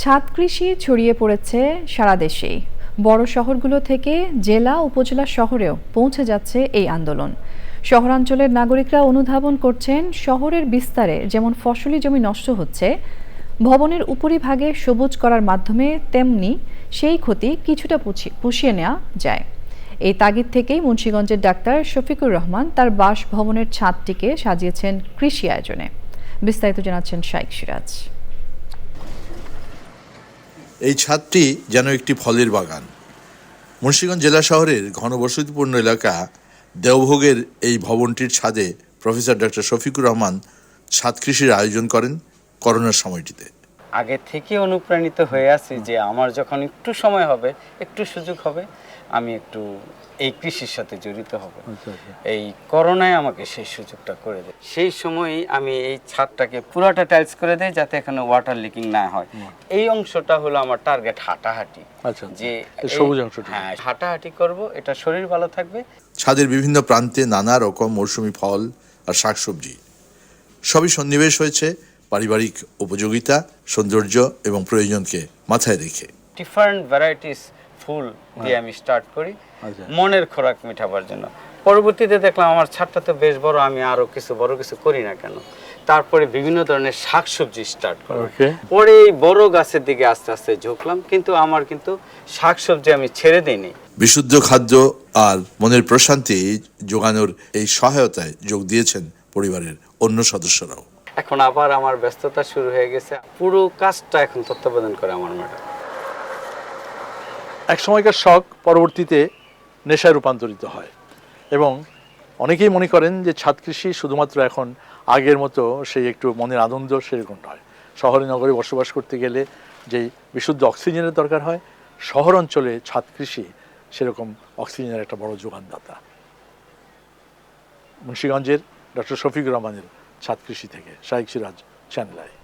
ছাদ কৃষি ছড়িয়ে পড়েছে সারা দেশেই। বড় শহরগুলো থেকে জেলা, উপজেলা শহরেও পৌঁছে যাচ্ছে এই আন্দোলন। শহরাঞ্চলের নাগরিকরা অনুধাবন করছেন, শহরের বিস্তারে যেমন ফসলি জমি নষ্ট হচ্ছে, ভবনের উপরিভাগে সবুজ করার মাধ্যমে তেমনি সেই ক্ষতি কিছুটা পুষিয়ে নেওয়া যায়। এই তাগিদ থেকেই মুন্সীগঞ্জের ডাক্তার শফিকুর রহমান তার বাসভবনের ছাদটিকে সাজিয়েছেন কৃষি আয়োজনে। বিস্তারিত জানাচ্ছেন শাইক সিরাজ। এই ছাদটি যেন একটি ফলের বাগান। মুন্সিগঞ্জ জেলা শহরের ঘনবসতিপূর্ণ এলাকা, দেওভোগের এই ভবনটির ছাদে প্রফেসর ডক্টর শফিকুর রহমান ছাদ কৃষির আয়োজন করেন করোনার সময়টিতে। আগে থেকে অনুপ্রাণিত হয়ে আছি যে আমার যখন একটু সময় হবে একটু সুযোগ হবে আমি একটু এই কৃষির সাথে জড়িত হব। এই করোনায় আমাকে সেই সুযোগটা করে দেয় সেই সময়ই আমি এই ছাদটাকে পুরোটা টাইলস করে দেয় যাতে এখানে ওয়াটার লিকিং না হয়। এই অংশটা হলো আমার টার্গেট হাঁটাহাঁটি। আচ্ছা, যে সবুজ অংশটা। হ্যাঁ হাঁটাহাঁটি করব এটা শরীর ভালো থাকবে। ছাদের বিভিন্ন প্রান্তে নানা রকম মৌসুমি ফল আর শাকসবজি সবই সন্নিবেশ হয়েছে। পারিবারিক উপযোগিতা সৌন্দর্য এবং প্রয়োজনকে মাথায় রেখে। ডিফারেন্ট ভ্যারাইটিস ফুল দিয়ে আমি স্টার্ট করি। আচ্ছা। মনের খোরাক মেটাবার জন্য। পরবর্তীতে দেখলাম আমার ছাদটা তো বেশ বড় আমি আরও কিছু বড় কিছু করি না কেন? তারপরে বিভিন্ন ধরনের শাকসবজি স্টার্ট করলাম পরে এই বড় গাছের দিকে আস্তে আস্তে ঝুঁকলাম কিন্তু আমার কিন্তু শাকসবজি আমি ছেড়ে দিইনি। বিশুদ্ধ খাদ্য আর মনের প্রশান্তি যোগানোর এই সহায়তায় যোগ দিয়েছেন পরিবারের অন্য সদস্যরাও। এখন আবার আমার ব্যস্ততা শুরু হয়ে গেছে। পুরো কাজটা এখন তত্ত্বাবধান করে আমার ম্যাডাম। এক সময়কার শখ পরবর্তীতে নেশায় রূপান্তরিত হয় এবং অনেকেই মনে করেন যে ছাদ কৃষি শুধুমাত্র এখন আগের মতো সেই একটু মনের আনন্দ সেরকম নয়। শহরে নগরে বসবাস করতে গেলে যেই বিশুদ্ধ অক্সিজেনের দরকার হয়, শহর অঞ্চলে ছাদ কৃষি সেরকম অক্সিজেনের একটা বড় যোগানদাতা। মুন্সিগঞ্জের ডক্টর শফিকুর রহমানের ছাদ কৃষি থেকে শাহিক সিরাজ চ্যানেলায়